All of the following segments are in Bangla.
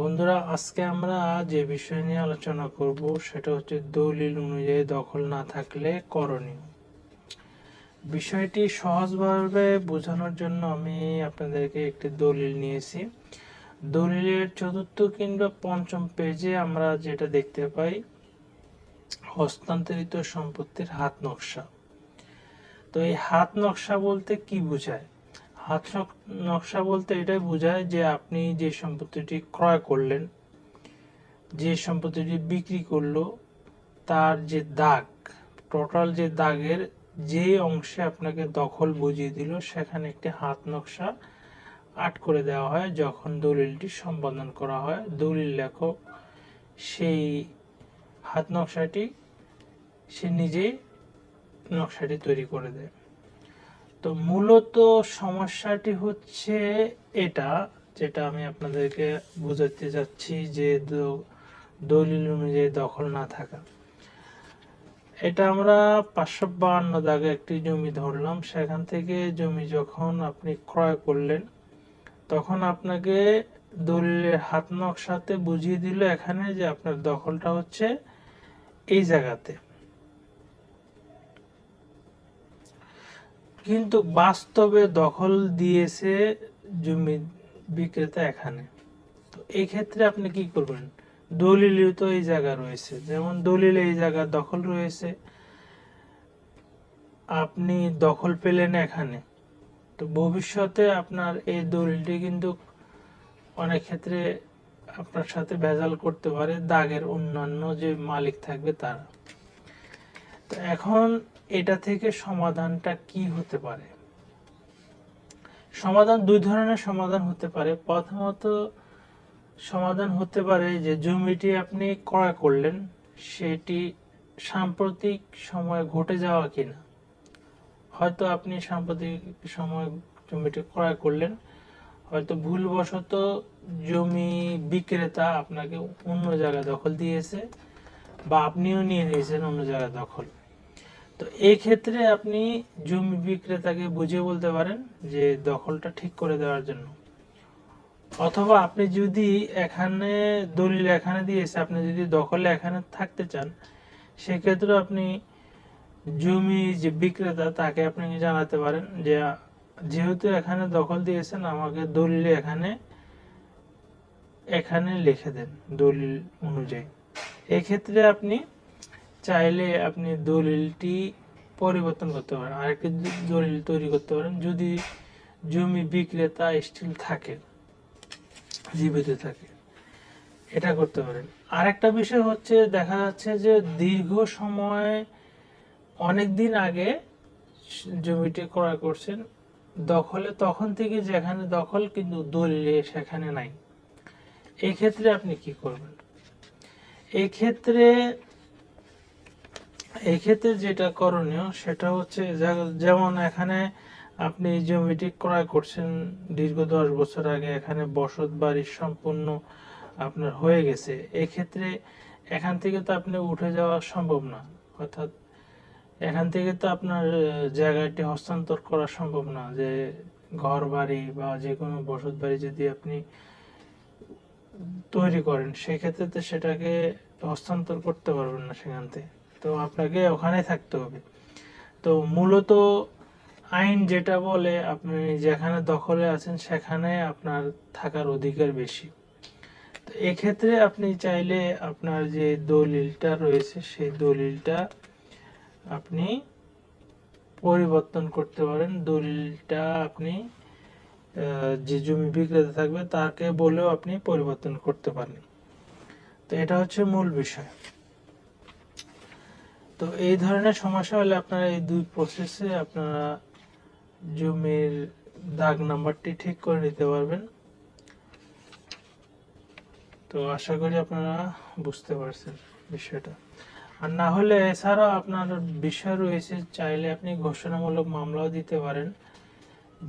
বন্ধুরা, আজকে আমরা যে বিষয় নিয়ে আলোচনা করব সেটা হচ্ছে দলিল অনুযায়ী দখল না থাকলে করণীয়। বিষয়টি সহজভাবে বোঝানোর জন্য আমি আপনাদেরকে একটি দলিল নিয়েছি। দলিলের চতুর্থ কিংবা পঞ্চম পেজে আমরা যেটা দেখতে পাই, হস্তান্তরিত সম্পত্তির হাত নকশা। তো এই হাত নকশা বলতে কি বোঝায়? হাত নক- নকশা বলতে এটাই বোঝায় যে আপনি যে সম্পত্তিটি ক্রয় করলেন, যে সম্পত্তিটি বিক্রি করল, তার যে দাগ টোটাল যে দাগের যে অংশে আপনাকে দখল বুঝিয়ে দিল, সেখানে একটি হাত নকশা আট করে দেওয়া হয়, যখন দলিলটি সম্পাদন করা হয়। দলিল লেখক সেই হাত নকশাটি, সে নিজেই নকশাটি তৈরি করে দেয়। তো মূলত সমস্যাটি হচ্ছে এটা, যেটা আমি আপনাদেরকে বোঝাতে যাচ্ছি যে দলিল অনুযায়ী দখল না থাকা। এটা আমরা পাঁচশো বাহান্ন দাগে একটি জমি ধরলাম। সেখান থেকে জমি যখন আপনি ক্রয় করলেন, তখন আপনাকে দলিলের হাত নকশাতে বুঝিয়ে দিল এখানে যে আপনার দখলটা হচ্ছে এই জায়গাতে। কিন্তু বাস্তবে দখল দিয়েছে জমি বিক্রেতা এখানে। তো এই ক্ষেত্রে আপনি কি করবেন? দলিলে তো এই জায়গা রয়েছে। যেমন দলিলে এই জায়গা দখল রয়েছে। আপনি দখল পেলেন এখানে। তো ভবিষ্যতে আপনার এই দলিলটি কিন্তু অনেক ক্ষেত্রে আপনার সাথে ভেজাল করতে পারে। দাগের অন্যান্য যে মালিক থাকবে তারা। তো এখন এটা থেকে সমাধানটা কি হতে পারে? সমাধান দুই ধরনের সমাধান হতে পারে। প্রথমত সমাধান হতে পারে যে জমিটি আপনি ক্রয় করলেন, সেটি সাম্প্রতিক সময়ে ঘটে যাওয়া কিনা। হয়তো আপনি সাম্প্রতিক সময় জমিটি ক্রয় করলেন, হয়তো ভুলবশত জমি বিক্রেতা আপনাকে অন্য জায়গায় দখল দিয়েছে বা আপনিও নিয়ে নিয়েছেন অন্য জায়গায় দখল। তো এই ক্ষেত্রে আপনি জমি বিক্রেতাকে বুঝিয়ে বলতে পারেন যে দখলটা ঠিক করে দেওয়ার জন্য। অথবা আপনি যদি এখানে দলিল এখানে দিয়েছে, আপনি যদি দখলে এখানে থাকতে চান, সেক্ষেত্রে আপনি জমি যে বিক্রেতা, তাকে আপনি জানাতে পারেন যে, যেহেতু এখানে দখল দিয়েছেন, আমাকে দলিলে এখানে এখানে লিখে দেন দলিল অনুযায়ী। এক্ষেত্রে আপনি চাইলে আপনি দলিলটি পরিবর্তন করতে পারেন। আরেকটি দ- দলিল তৈরি করতে পারেন। যদি জমি বিক্রেতা স্টিল থাকে, জীবিত থাকে, এটা করতে পারেন। আরেকটা বিষয় হচ্ছে, দেখা যাচ্ছে যে দীর্ঘ সময় অনেক দিন আগে জমিটি ক্রয় করছেন, দখলে তখন থেকে যেখানে দখল কিন্তু দলিলে সেখানে নাই। এক্ষেত্রে আপনি কি করবেন? এই ক্ষেত্রে এই ক্ষেত্রে যেটা করণীয় সেটা হচ্ছে যেমন এখানে আপনি জমিটি ক্রয় করছেন, দীর্ঘ দশ বছর আগে এখানে বসত বাড়ি সম্পূর্ণ আপনার হয়ে গেছে। এক্ষেত্রে এখান থেকে তো আপনি উঠে যাওয়া সম্ভব না, অর্থাৎ এখান থেকে তো আপনার জায়গাটি হস্তান্তর করা সম্ভব না যে ঘর বাড়ি বা যে কোনো বসত বাড়ি যদি আপনি তৈরি করেন, সেক্ষেত্রে তো সেটাকে হস্তান্তর করতে পারবেন না সেখান থেকে। তো আপনাকে ওখানে থাকতে হবে। তো মূলত আইন যেটা বলে, আপনি যেখানে দখলে আছেন সেখানে আপনার থাকার অধিকার বেশি। তো এক্ষেত্রে আপনি চাইলে আপনার যে দলিলটা রয়েছে, সেই দলিলটা আপনি পরিবর্তন করতে পারেন। দলিলটা আপনি যে জমি বিক্রেতা থাকবে, তাকে বলেও আপনি পরিবর্তন করতে পারেন। তো এটা হচ্ছে মূল বিষয়। তো এই ধরনের সমস্যা হলে আপনারা এই দুই প্রসেসে আপনারা জমির দাগ নাম্বারটি ঠিক করে নিতে পারবেন। তো আশা করি আপনারা বুঝতে পারছেন বিষয়টা। আর না হলে এছাড়াও আপনার বিষয় রয়েছে, চাইলে আপনি ঘোষণামূলক মামলাও দিতে পারেন।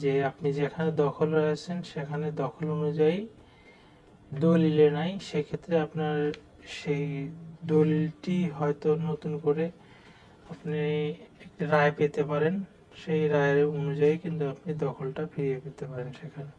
যে আপনি যেখানে দখল রয়েছেন, সেখানে দখল অনুযায়ী দলিলে নাই, সেক্ষেত্রে আপনার সেই দলটি হয়তো নতুন করে আপনি একটি রায় পেতে পারেন। সেই রায়ের অনুযায়ী কিন্তু আপনি দখলটা ফিরিয়ে পেতে পারেন সেখানে।